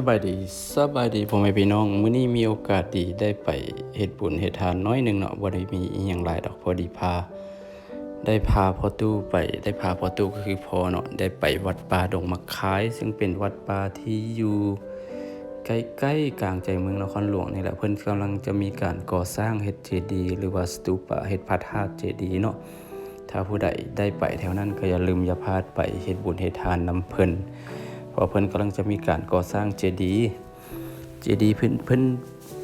สบายดีสบายดีพ่อแม่พี่น้องมื้อนี้มีโอกาสดีได้ไปเฮ็ดบุญเฮ็ดทานน้อยหนึงเนาะบ่ได้มีอีหยังหลายดอกพอดีพา ได้พาพ่อตู้ไปได้พาพ่อตู้ก็คือพ่อเนาะได้ไปวัดป่าดงมะคาย ซึ่งเป็นวัดป่าที่อยู่ใกล้ๆกลางใจเมืองนครหลวงนี่แหละเพิ่นกำลังจะมีการก่อสร้างเฮ็ดเจดีย์หรือว่าสตูปะเฮ็ดพระธาตุเจดีย์เนาะถ้าผู้ใดได้ไปแถวนั้นก็อย่าลืมอย่าพลาดไปเฮ็ดบุญเฮ็ดทานนำเพิ่น เพราเพิ่นกำลังจะมีการก่อสร้างเจดีย์เจดีย์เพิ่นเพิ่น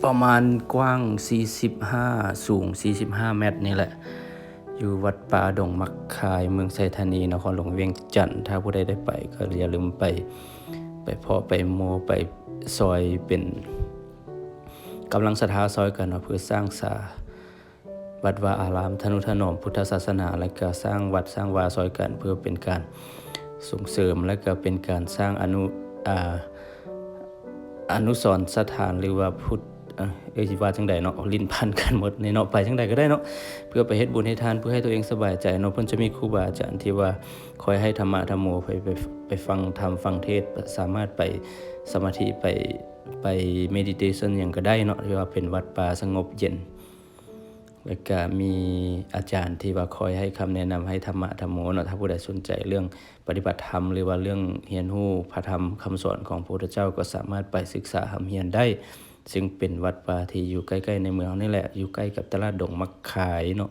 ประมาณกว้าง 45 สูง 45 เมตรนี่แหละ อยู่วัดป่าดงมักคายเมืองไซธานีนครหลวงเวียงจันทน์ถ้าผู้ใดได้ไปก็อย่าลืมไป ไปเพาะไปโมไปซอยเป็นกำลังศรัทธาซอยกันเนาะเพื่อสร้างสาวัดวาอารามธนุถนอมพุทธศาสนา และก็สร้างวัดสร้างวาซอยกันเพื่อเป็นการ ส่งเสริมและก็เป็นการสร้างอนุออนุสรสถานหรือว่าพุทธเอชิว่าจังใดเนาะลิ้นพันกันหมดในเนาะไปจังใดก็ได้เนาะเพื่อไปเฮ็ดบุญให้ทานเพื่อให้ตัวเองสบายใจเนาะเพิ่นจะมีครูบาอาจารย์ที่ว่าคอยให้ธรรมะธรรมโมไปไปไปฟังธรรมฟังเทศสามารถไปสมาธิไปไปเมดิเทชันหยังก็ได้เนาะที่ว่าเป็นวัดป่าสงบเย็น แล้วก็มีอาจารย์ที่ว่าคอยให้คำแนะนำให้ธรรมะธรรมโมเนาะถ้าผู้ใดสนใจเรื่องปฏิบัติธรรม หรือว่าเรื่องเรียนรู้พระธรรมคำสอนของพระพุทธเจ้าก็สามารถไปศึกษาหำเรียนได้ ซึ่งเป็นวัดป่าที่อยู่ใกล้ๆ ในเมืองนี่แหละ อยู่ใกล้กับตลาดดงมักขายเนาะ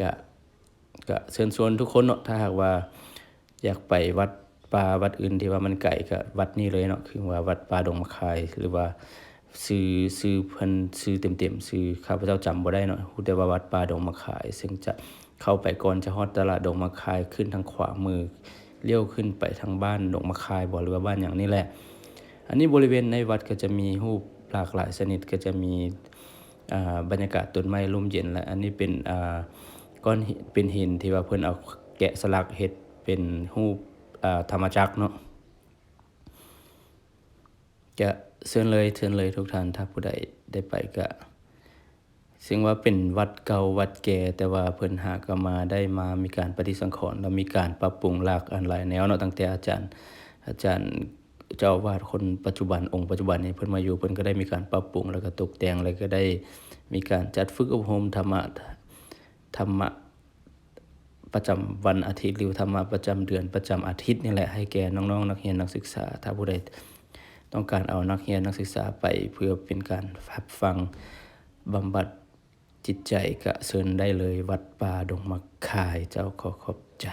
ก็ก็เชิญชวนทุกคนเนาะถ้าหากว่าอยากไปวัดป่าวัดอื่นที่ว่ามันไกลก็วัดนี้เลยเนาะคือว่าวัดป่าดงมะคายหรือว่า ซื้อซื้อเพิ่นซื้อเต็มๆซื้อข้าพเจ้าจำบ่ได้เนาะฮู้แต่ว่าวัดป่าดงมะคาย ซึ่งจะเข้าไปก่อนจะฮอดตลาดดงมะคายขึ้นทางขวามือเลี้ยวขึ้นไปทางบ้านดงมะคายบ่หรือว่าบ้านหยังนี่แหละ อันนี้บริเวณในวัดก็จะมีรูปหลากหลายชนิดก็จะมีอ่าบรรยากาศต้นไม้ร่มเย็นและอันนี้เป็นอ่าก้อนหินเป็นหินที่ว่าเพิ่นเอาแกะสลักเฮ็ดเป็นรูปอ่าธรรมจักรเนาะจะ เชิญเลยเชิญเลยทุกท่านถ้าผู้ใดได้ไปก็ซึ่งว่าเป็นวัดเก่าวัดแก่แต่ว่าเพิ่นหากมาได้มามีการปฏิสังขรณ์แล้วมีการปรับปรุงหลากอันหลายแนวเนาะตั้งแต่อาจารย์ อาจารย์เจ้าวาดคนปัจจุบันองค์ปัจจุบันนี้เพิ่นมาอยู่เพิ่นก็ได้มีการปรับปรุงแล้วก็ตกแต่งแล้วก็ได้มีการจัดฝึกอบรมธรรมะธรรมะประจำวันอาทิตย์หรือธรรมะประจำเดือนประจำอาทิตย์นี่แหละให้แก่น้องๆนักเรียนนักศึกษา ถ้าผู้ใด ต้องการเอานักเรียนนักศึกษาไปเพื่อเป็นการรับฟังบำบัดจิตใจกะเซินได้เลยวัดป่าดงมักคายเจ้าขอขอบใจ